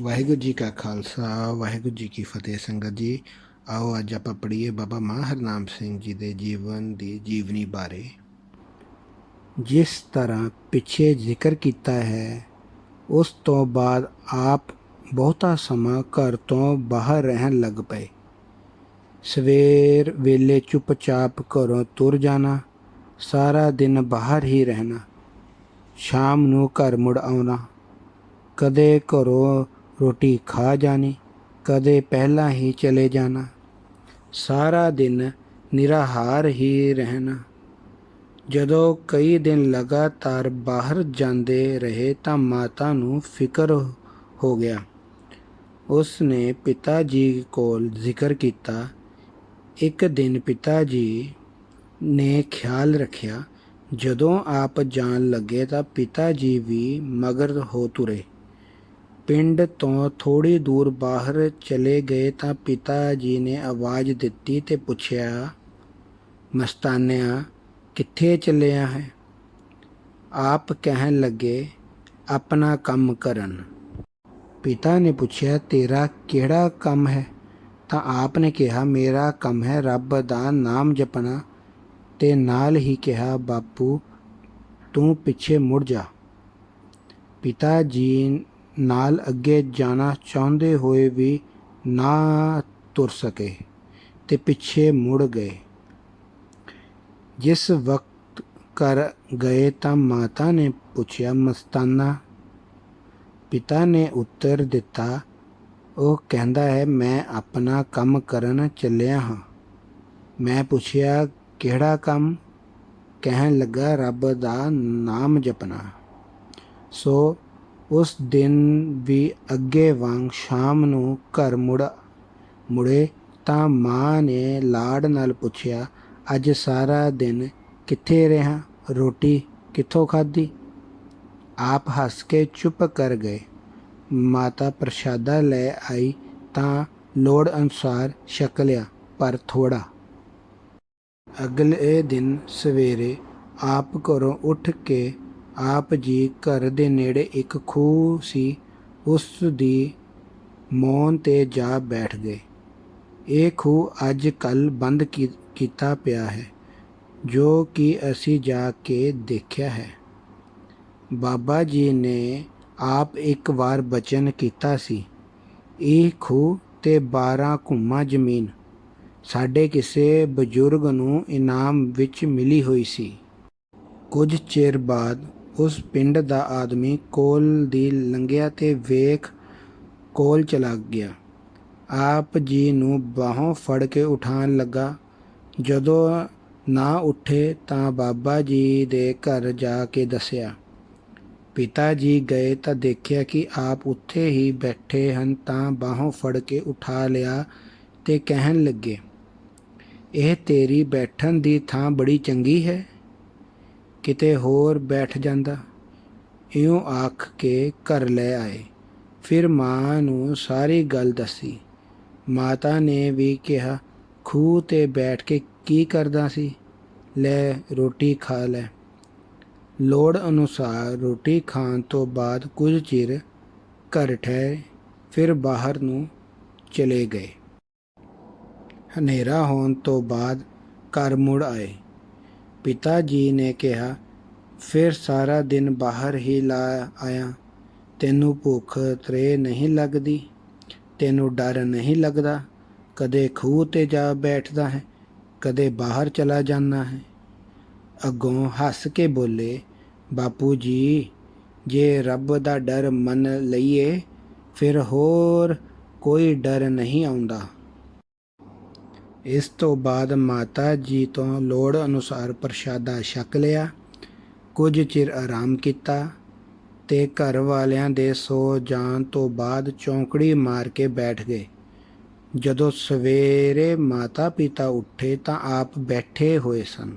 ਵਾਹਿਗੁਰੂ ਜੀ ਕਾ ਖਾਲਸਾ, ਵਾਹਿਗੁਰੂ ਜੀ ਕੀ ਫਤਿਹ ਸੰਗਤ ਜੀ। ਆਓ ਅੱਜ ਆਪਾਂ ਪੜ੍ਹੀਏ ਬਾਬਾ ਮਾਂ ਹਰਨਾਮ ਸਿੰਘ ਜੀ ਦੇ ਜੀਵਨ ਦੀ ਜੀਵਨੀ ਬਾਰੇ। ਜਿਸ ਤਰ੍ਹਾਂ ਪਿੱਛੇ ਜ਼ਿਕਰ ਕੀਤਾ ਹੈ, ਉਸ ਤੋਂ ਬਾਅਦ ਆਪ ਬਹੁਤਾ ਸਮਾਂ ਘਰ ਤੋਂ ਬਾਹਰ ਰਹਿਣ ਲੱਗ ਪਏ। ਸਵੇਰ ਵੇਲੇ ਚੁੱਪਚਾਪ ਘਰੋਂ ਤੁਰ ਜਾਣਾ, ਸਾਰਾ ਦਿਨ ਬਾਹਰ ਹੀ ਰਹਿਣਾ, ਸ਼ਾਮ ਨੂੰ ਘਰ ਮੁੜ ਆਉਣਾ, ਕਦੇ ਘਰੋਂ ਰੋਟੀ ਖਾ ਜਾਣੀ, ਕਦੇ ਪਹਿਲਾਂ ਹੀ ਚਲੇ ਜਾਣਾ। ਸਾਰਾ ਦਿਨ ਨਿਰਾਹਾਰ ਹੀ ਰਹਿਣਾ। ਜਦੋਂ ਕਈ ਦਿਨ ਲਗਾਤਾਰ ਬਾਹਰ ਜਾਂਦੇ ਰਹੇ ਤਾਂ ਮਾਤਾ ਨੂੰ ਫਿਕਰ ਹੋ ਗਿਆ। ਉਸ ਨੇ ਪਿਤਾ ਜੀ ਕੋਲ ਜ਼ਿਕਰ ਕੀਤਾ। ਇੱਕ ਦਿਨ ਪਿਤਾ ਜੀ ਨੇ ਖਿਆਲ ਰੱਖਿਆ, ਜਦੋਂ ਆਪ ਜਾਣ ਲੱਗੇ ਤਾਂ ਪਿਤਾ ਜੀ ਵੀ ਮਗਰ ਹੋ ਤੁਰੇ। ਪਿੰਡ ਤੋਂ ਥੋੜੀ ਦੂਰ ਬਾਹਰ ਚਲੇ ਗਏ ਤਾਂ ਪਿਤਾ ਜੀ ਨੇ ਆਵਾਜ਼ ਦਿੱਤੀ ਤੇ ਪੁੱਛਿਆ, ਮਸਤਾਨਿਆ, ਕਿੱਥੇ ਚੱਲਿਆ ਹੈ? ਆਪ ਕਹਿਣ ਲੱਗੇ, ਆਪਣਾ ਕੰਮ ਕਰਨ। ਪਿਤਾ ਨੇ ਪੁੱਛਿਆ, ਤੇਰਾ ਕਿਹੜਾ ਕੰਮ ਹੈ? ਤਾਂ ਆਪ ਨੇ ਕਿਹਾ, ਮੇਰਾ ਕੰਮ ਹੈ ਰੱਬ ਦਾ ਨਾਮ ਜਪਣਾ। ਤੇ ਨਾਲ ਹੀ ਕਿਹਾ, ਬਾਪੂ, ਤੂੰ ਪਿੱਛੇ ਮੁੜ ਜਾ। ਪਿਤਾ ਜੀ ਨਾਲ ਅੱਗੇ ਜਾਣਾ ਚਾਹੁੰਦੇ ਹੋਏ ਵੀ ਨਾ ਤੁਰ ਸਕੇ ਤੇ ਪਿੱਛੇ ਮੁੜ ਗਏ। ਜਿਸ ਵਕਤ ਕਰ ਗਏ ਤਾਂ ਮਾਤਾ ਨੇ ਪੁੱਛਿਆ, ਮਸਤਾਨਾ, ਪਿਤਾ ਨੇ ਉੱਤਰ ਦਿੱਤਾ, ਉਹ ਕਹਿੰਦਾ ਹੈ, ਮੈਂ ਆਪਣਾ ਕੰਮ ਕਰਨ ਚੱਲਿਆ ਹਾਂ। ਮੈਂ ਪੁੱਛਿਆ, ਕਿਹੜਾ ਕੰਮ? ਕਹਿਣ ਲੱਗਾ, ਰੱਬ ਦਾ ਨਾਮ ਜਪਣਾ। ਸੋ ਉਸ ਦਿਨ ਵੀ ਅੱਗੇ ਵਾਂਗ ਸ਼ਾਮ ਨੂੰ ਘਰ ਮੁੜ, ਮੁੜੇ ਤਾਂ ਮਾਂ ਨੇ ਲਾਡ ਨਾਲ ਪੁੱਛਿਆ, ਅੱਜ ਸਾਰਾ ਦਿਨ ਕਿੱਥੇ ਰਿਹਾ? ਰੋਟੀ ਕਿੱਥੋਂ ਖਾਧੀ? ਆਪ ਹੱਸ ਕੇ ਚੁੱਪ ਕਰ ਗਏ। ਮਾਤਾ ਪ੍ਰਸ਼ਾਦਾ ਲੈ ਆਈ ਤਾਂ ਲੋੜ ਅਨੁਸਾਰ ਛਕ ਲਿਆ, ਪਰ ਥੋੜਾ ਅਗਲੇ ਦਿਨ ਸਵੇਰੇ ਆਪ ਘਰੋਂ ਉੱਠ ਕੇ ਆਪ ਜੀ ਘਰ ਦੇ ਨੇੜੇ ਇੱਕ ਖੂਹ ਸੀ, ਉਸ ਦੀ ਮੌਨ ਤੇ ਜਾ ਬੈਠ ਗਏ। ਇਹ ਖੂਹ ਅੱਜ ਕੱਲ ਬੰਦ ਕੀ- ਕੀਤਾ ਪਿਆ ਹੈ, ਜੋ ਕਿ ਅਸੀਂ ਜਾ ਕੇ ਦੇਖਿਆ ਹੈ। ਬਾਬਾ ਜੀ ਨੇ ਆਪ ਇੱਕ ਵਾਰ ਬਚਨ ਕੀਤਾ ਸੀ, ਇਹ ਖੂਹ ਤੇ 12 ਘੁੰਮਾ ਜ਼ਮੀਨ, ਸਾਡੇ ਕਿਸੇ ਬਜ਼ੁਰਗ ਨੂੰ ਇਨਾਮ ਵਿੱਚ ਮਿਲੀ ਹੋਈ ਸੀ। ਕੁਝ ਚਿਰ ਬਾਅਦ ਉਸ ਪਿੰਡ ਦਾ ਆਦਮੀ ਕੋਲ ਦੀ ਲੰਘਿਆ ਤੇ ਵੇਖ ਕੋਲ ਚਲਾ ਗਿਆ। ਆਪ ਜੀ ਨੂੰ ਬਾਹੋਂ ਫੜ ਕੇ ਉਠਾਉਣ ਲੱਗਾ। ਜਦੋਂ ਨਾ ਉੱਠੇ ਤਾਂ ਬਾਬਾ ਜੀ ਦੇ ਘਰ ਜਾ ਕੇ ਦੱਸਿਆ, ਪਿਤਾ ਜੀ ਗਏ ਤਾਂ ਦੇਖਿਆ ਕਿ ਆਪ ਉੱਥੇ ਹੀ ਬੈਠੇ ਹਨ ਤਾਂ ਬਾਹੋਂ ਫੜ ਕੇ ਉਠਾ ਲਿਆ ਤੇ ਕਹਿਣ ਲੱਗੇ, ਇਹ ਤੇਰੀ ਬੈਠਣ ਦੀ ਥਾਂ ਬੜੀ ਚੰਗੀ ਹੈ। ਕਿਤੇ ਹੋਰ ਬੈਠ ਜਾਂਦਾ। ਇਉਂ ਆਖ ਕੇ ਘਰ ਲੈ ਆਏ। ਫਿਰ ਮਾਂ ਨੂੰ ਸਾਰੀ ਗੱਲ ਦੱਸੀ। ਮਾਤਾ ਨੇ ਵੀ ਕਿਹਾ, ਖੂਹ ਤੇ ਬੈਠ ਕੇ ਕੀ ਕਰਦਾ ਸੀ? ਲੈ, ਰੋਟੀ ਖਾ ਲੈ। ਲੋੜ ਅਨੁਸਾਰ ਰੋਟੀ ਖਾਣ ਤੋਂ ਬਾਅਦ ਕੁਝ ਚਿਰ ਘਰ ਠਹਿਰੇ, ਫਿਰ ਬਾਹਰ ਨੂੰ ਚਲੇ ਗਏ। ਹਨੇਰਾ ਹੋਣ ਤੋਂ ਬਾਅਦ ਘਰ ਮੁੜ ਆਏ। ਪਿਤਾ ਜੀ ਨੇ ਕਿਹਾ, ਫਿਰ ਸਾਰਾ ਦਿਨ ਬਾਹਰ ਹੀ ਲਾ ਆਇਆ। ਤੈਨੂੰ ਭੁੱਖ ਤਰੇ ਨਹੀਂ ਲੱਗਦੀ, ਤੈਨੂੰ ਡਰ ਨਹੀਂ ਲੱਗਦਾ। ਕਦੇ ਖੂਹ ਤੇ ਜਾ ਬੈਠਦਾ ਹੈ, ਕਦੇ ਬਾਹਰ ਚਲਾ ਜਾਂਦਾ ਹੈ। ਅੱਗੋਂ ਹੱਸ ਕੇ ਬੋਲੇ, ਬਾਪੂ ਜੀ, ਜੇ ਰੱਬ ਦਾ ਡਰ ਮੰਨ ਲਈਏ, ਫਿਰ ਹੋਰ ਕੋਈ ਡਰ ਨਹੀਂ ਆਉਂਦਾ। ਇਸ ਤੋਂ ਬਾਅਦ ਮਾਤਾ ਜੀ ਤੋਂ ਲੋੜ ਅਨੁਸਾਰ ਪ੍ਰਸ਼ਾਦਾ ਛਕ ਲਿਆ, ਕੁਝ ਚਿਰ ਆਰਾਮ ਕੀਤਾ ਤੇ ਘਰ ਵਾਲਿਆਂ ਦੇ ਸੋ ਜਾਣ ਤੋਂ ਬਾਅਦ ਚੌਂਕੜੀ ਮਾਰ ਕੇ ਬੈਠ ਗਏ। ਜਦੋਂ ਸਵੇਰੇ ਮਾਤਾ ਪਿਤਾ ਉੱਠੇ ਤਾਂ ਆਪ ਬੈਠੇ ਹੋਏ ਸਨ।